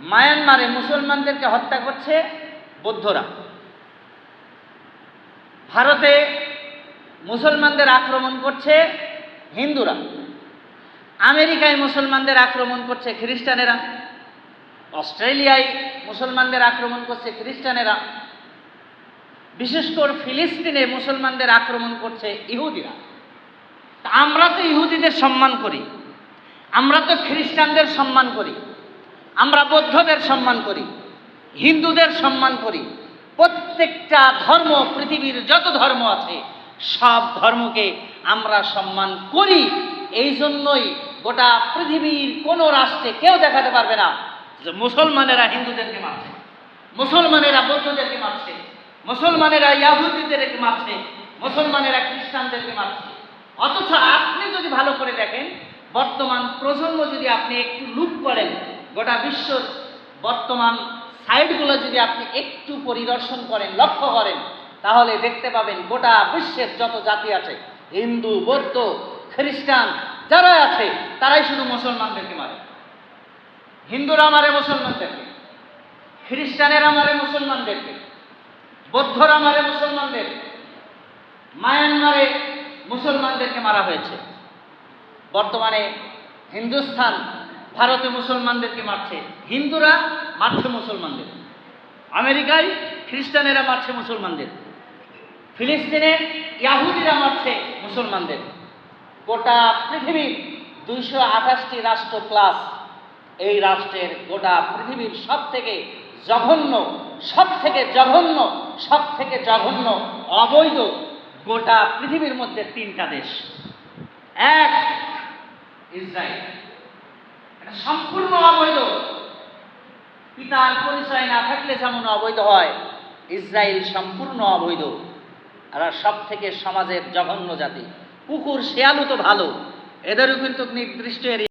মায়ানমারে মুসলমানদেরকে হত্যা করছে বৌদ্ধরা। ভারতে মুসলমানদের আক্রমণ করছে হিন্দুরা। আমেরিকায় মুসলমানদের আক্রমণ করছে খ্রিস্টানেরা। অস্ট্রেলিয়ায় মুসলমানদের আক্রমণ করছে খ্রিস্টানেরা। বিশেষ করে ফিলিস্তিনে মুসলমানদের আক্রমণ করছে ইহুদিরা। আমরা তো ইহুদিদের সম্মান করি। আমরা তো খ্রিস্টানদের সম্মান করি। আমরা বৌদ্ধদের সম্মান করি, হিন্দুদের সম্মান করি, প্রত্যেকটা ধর্ম, পৃথিবীর যত ধর্ম আছে, সব ধর্মকে আমরা সম্মান করি। এই জন্যই গোটা পৃথিবীর কোনো রাষ্ট্রে কেউ দেখাতে পারবে না যে মুসলমানেরা হিন্দুদেরকে মারছে, মুসলমানেরা বৌদ্ধদেরকে মারছে, মুসলমানেরা ইয়াহুদিদেরকে মারছে, মুসলমানেরা খ্রিস্টানদেরকে মারছে। অথচ আপনি যদি ভালো করে দেখেন, বর্তমান প্রজন্ম যদি আপনি একটু লুপ করেন গোটা বিশ্বর বর্তমান সাইডগুলো যদি আপনি একটু পরিদর্শন করেন, লক্ষ্য করেন, তাহলে দেখতে পাবেন গোটা বিশ্বের যত জাতি আছে, হিন্দু, বৌদ্ধ, খ্রিস্টান যারা আছে, তারাই শুধু মুসলমানদেরকে মারে। হিন্দুরা মারে মুসলমানদেরকে, খ্রিস্টানেরা মারে মুসলমানদেরকে, বৌদ্ধরা মারে মুসলমানদের মায়ানমারে মুসলমানদেরকে মারা হয়েছে। বর্তমানে হিন্দুস্থান ভারতে মুসলমানদেরকে মারছে, হিন্দুরা মারছে মুসলমানদের, আমেরিকায় খ্রিস্টানেরা মারছে মুসলমানদের, ফিলিস্তিনে ইয়াহুদিরা মারছে মুসলমানদের। গোটা পৃথিবীর দুইশো আঠাশটি রাষ্ট্র প্লাস এই রাষ্ট্রের গোটা পৃথিবীর সব থেকে জঘন্য সব থেকে জঘন্য সব থেকে জঘন্য অবৈধ গোটা পৃথিবীর মধ্যে তিনটা দেশ। এক, ইসরায়েল। সম্পূর্ণ অবৈধ। পিতার পরিচয় না থাকলে যেমন অবৈধ হয় ইসরায়েল সম্পূর্ণ অবৈধ। আর সব থেকে সমাজের জঘন্য জাতি। কুকুর, শেয়ালও তো ভালো। এদেরও কিন্তু নির্দিষ্ট এরিয়া